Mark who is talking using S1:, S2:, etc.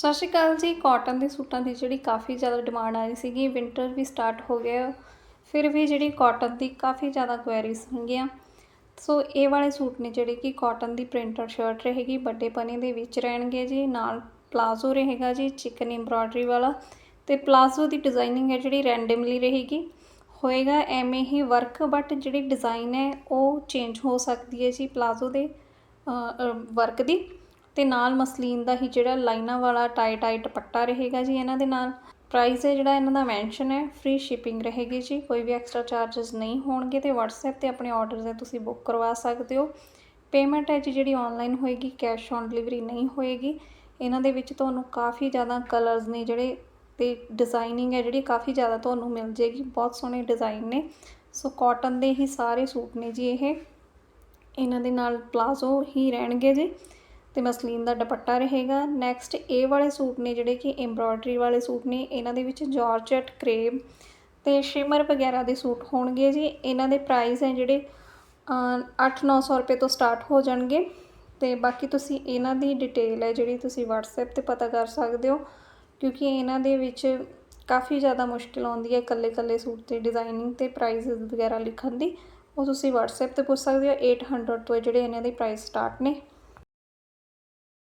S1: ਸਤਿ ਸ਼੍ਰੀ ਅਕਾਲ ਜੀ ਕਾਟਨ ਦੇ ਸੂਟਾਂ ਦੀ ਜਿਹੜੀ ਕਾਫੀ ਜ਼ਿਆਦਾ ਡਿਮਾਂਡ ਆ ਰਹੀ ਸੀਗੀ ਵਿੰਟਰ ਵੀ ਸਟਾਰਟ ਹੋ ਗਿਆ ਫਿਰ ਵੀ ਜਿਹੜੀ ਕਾਟਨ ਦੀ ਕਾਫੀ ਜ਼ਿਆਦਾ ਕੁਐਰੀਜ਼ ਹੁੰਗੀਆਂ। ਸੋ ਇਹ ਵਾਲੇ ਸੂਟ ਨੇ ਜਿਹੜੇ ਕਿ ਕਾਟਨ ਦੀ ਪ੍ਰਿੰਟਡ ਸ਼ਰਟ ਰਹੇਗੀ, ਵੱਡੇ ਪਨੇ ਦੇ ਵਿੱਚ ਰਹਿਣਗੇ ਜੀ, ਨਾਲ ਪਲਾਜ਼ੋ ਰਹੇਗਾ ਜੀ ਚਿਕਨ ਐਮਬ੍ਰੋਇਡਰੀ ਵਾਲਾ। ਤੇ ਪਲਾਜ਼ੋ ਦੀ ਡਿਜ਼ਾਈਨਿੰਗ ਹੈ ਜਿਹੜੀ ਰੈਂਡਮਲੀ ਰਹੇਗੀ। ਹੋਏਗਾ ਐਵੇਂ ਹੀ ਵਰਕ ਬਟ ਜਿਹੜੀ ਡਿਜ਼ਾਈਨ ਹੈ ਉਹ ਚੇਂਜ ਹੋ ਸਕਦੀ ਹੈ ਜੀ ਪਲਾਜ਼ੋ ਦੇ ਵਰਕ ਦੀ। ਤੇ ਨਾਲ ਮਸਲੀਨ ਦਾ ਹੀ ਜਿਹੜਾ ਲਾਈਨਾਂ ਵਾਲਾ ਟਾਈ ਟਾਈ ਦੁਪੱਟਾ ਰਹੇਗਾ ਜੀ ਇਹਨਾਂ ਦੇ ਨਾਲ। ਪ੍ਰਾਈਸ ਹੈ ਜਿਹੜਾ ਇਹਨਾਂ ਦਾ ਮੈਂਸ਼ਨ ਹੈ ਫ੍ਰੀ ਸ਼ਿਪਿੰਗ ਰਹੇਗੀ ਜੀ। ਕੋਈ ਵੀ ਐਕਸਟਰਾ ਚਾਰजेस ਨਹੀਂ ਹੋਣਗੇ ਤੇ WhatsApp ਤੇ ਆਪਣੇ ਆਰਡਰਸ ਹੈ ਤੁਸੀਂ ਬੁੱਕ ਕਰਵਾ ਸਕਦੇ ਹੋ। ਪੇਮੈਂਟ ਹੈ ਜੀ ਜਿਹੜੀ ਆਨਲਾਈਨ ਹੋਏਗੀ ਕੈਸ਼ ਔਨ ਡਿਲੀਵਰੀ ਨਹੀਂ ਹੋਏਗੀ। ਇਹਨਾਂ ਦੇ ਵਿੱਚ ਤੁਹਾਨੂੰ ਕਾਫੀ ਜ਼ਿਆਦਾ ਕਲਰਸ ਨੇ ਜਿਹੜੇ ਤੇ ਡਿਜ਼ਾਈਨਿੰਗ ਹੈ ਜਿਹੜੀ ਕਾਫੀ ਜ਼ਿਆਦਾ ਤੁਹਾਨੂੰ ਮਿਲ ਜੇਗੀ ਬਹੁਤ ਸੋਹਣੇ ਡਿਜ਼ਾਈਨ ਨੇ। ਸੋ ਕਾਟਨ ਦੇ ਹੀ ਸਾਰੇ ਸੂਟ ਨੇ ਜੀ ਇਹ। ਇਹਨਾਂ ਦੇ ਨਾਲ ਪਲਾਜ਼ੋ ਹੀ ਰਹਿਣਗੇ ਜੀ। ਤੇ ਮਸਲੀਨ ਦਾ ਦੁਪੱਟਾ ਰਹੇਗਾ। ਨੈਕਸਟ ਇਹ ਵਾਲੇ ਸੂਟ ਨੇ ਜਿਹੜੇ ਕਿ ਐਮਬ੍ਰੋਇਡਰੀ ਵਾਲੇ ਸੂਟ ਨੇ, ਇਹਨਾਂ ਦੇ ਵਿੱਚ ਜਾਰਜਟ ਕਰੇਬ ਤੇ ਸ਼ਿਮਰ ਵਗੈਰਾ ਦੇ ਸੂਟ ਹੋਣਗੇ ਜੀ। ਇਹਨਾਂ ਦੇ ਪ੍ਰਾਈਸ ਹੈ ਜਿਹੜੇ 8-900 ਰੁਪਏ ਤੋਂ ਸਟਾਰਟ ਹੋ ਜਾਣਗੇ। ਤੇ ਬਾਕੀ ਤੁਸੀਂ ਇਹਨਾਂ ਦੀ ਡਿਟੇਲ ਹੈ ਜਿਹੜੀ ਤੁਸੀਂ WhatsApp ਤੇ ਪਤਾ ਕਰ ਸਕਦੇ ਹੋ, ਕਿਉਂਕਿ ਇਹਨਾਂ ਦੇ ਵਿੱਚ ਕਾਫੀ ਜ਼ਿਆਦਾ ਮੁਸ਼ਕਿਲ ਆਉਂਦੀ ਹੈ ਇਕੱਲੇ-ਇਕੱਲੇ ਸੂਟ ਤੇ ਡਿਜ਼ਾਈਨਿੰਗ ਤੇ ਪ੍ਰਾਈਸਸ ਵਗੈਰਾ ਲਿਖਣ ਦੀ। ਉਹ ਤੁਸੀਂ WhatsApp ਤੇ ਪੁੱਛ ਸਕਦੇ ਹੋ 800 ਤੋਂ ਜਿਹੜੇ ਇਹਨਾਂ ਦੇ ਪ੍ਰਾਈਸ ਸਟਾਰਟ ਨੇ।